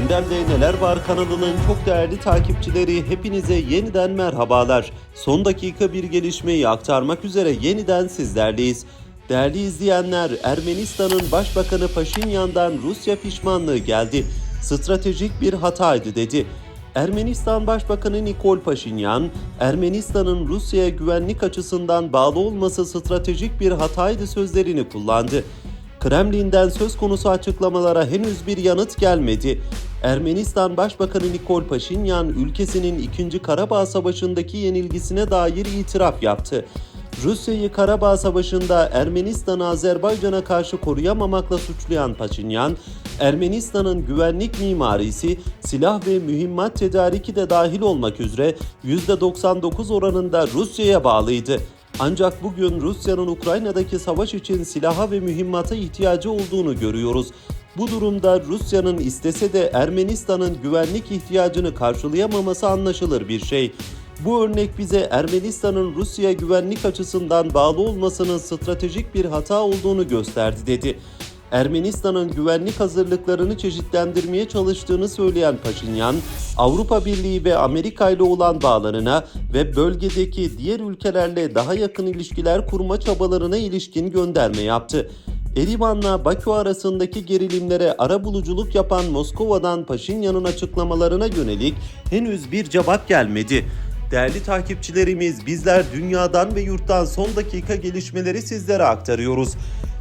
Gündemde Neler Var kanalının çok değerli takipçileri hepinize yeniden merhabalar. Son dakika bir gelişmeyi aktarmak üzere yeniden sizlerleyiz. Değerli izleyenler, Ermenistan'ın Başbakanı Paşinyan'dan Rusya pişmanlığı geldi. Stratejik bir hataydı dedi. Ermenistan Başbakanı Nikol Paşinyan, Ermenistan'ın Rusya'ya güvenlik açısından bağlı olması stratejik bir hataydı sözlerini kullandı. Kremlin'den söz konusu açıklamalara henüz bir yanıt gelmedi. Ermenistan Başbakanı Nikol Paşinyan ülkesinin 2. Karabağ Savaşı'ndaki yenilgisine dair itiraf yaptı. Rusya'yı Karabağ Savaşı'nda Ermenistan'ı Azerbaycan'a karşı koruyamamakla suçlayan Paşinyan, Ermenistan'ın güvenlik mimarisi, silah ve mühimmat tedariki de dahil olmak üzere %99 oranında Rusya'ya bağlıydı. Ancak bugün Rusya'nın Ukrayna'daki savaş için silaha ve mühimmata ihtiyacı olduğunu görüyoruz. Bu durumda Rusya'nın istese de Ermenistan'ın güvenlik ihtiyacını karşılayamaması anlaşılır bir şey. Bu örnek bize Ermenistan'ın Rusya güvenlik açısından bağlı olmasının stratejik bir hata olduğunu gösterdi dedi. Ermenistan'ın güvenlik hazırlıklarını çeşitlendirmeye çalıştığını söyleyen Paşinyan, Avrupa Birliği ve Amerika ile olan bağlarına ve bölgedeki diğer ülkelerle daha yakın ilişkiler kurma çabalarına ilişkin gönderme yaptı. Erivan'la Bakü arasındaki gerilimlere arabuluculuk yapan Moskova'dan Paşinyan'ın açıklamalarına yönelik henüz bir cevap gelmedi. Değerli takipçilerimiz bizler dünyadan ve yurttan son dakika gelişmeleri sizlere aktarıyoruz.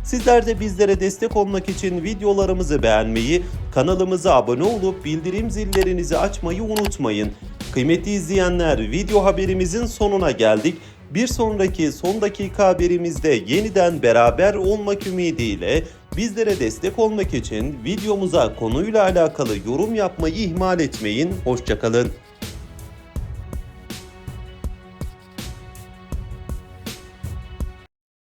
Sizler de bizlere destek olmak için videolarımızı beğenmeyi, kanalımıza abone olup bildirim zillerinizi açmayı unutmayın. Kıymetli izleyenler video haberimizin sonuna geldik. Bir sonraki son dakika haberimizde yeniden beraber olmak ümidiyle bizlere destek olmak için videomuza konuyla alakalı yorum yapmayı ihmal etmeyin. Hoşçakalın.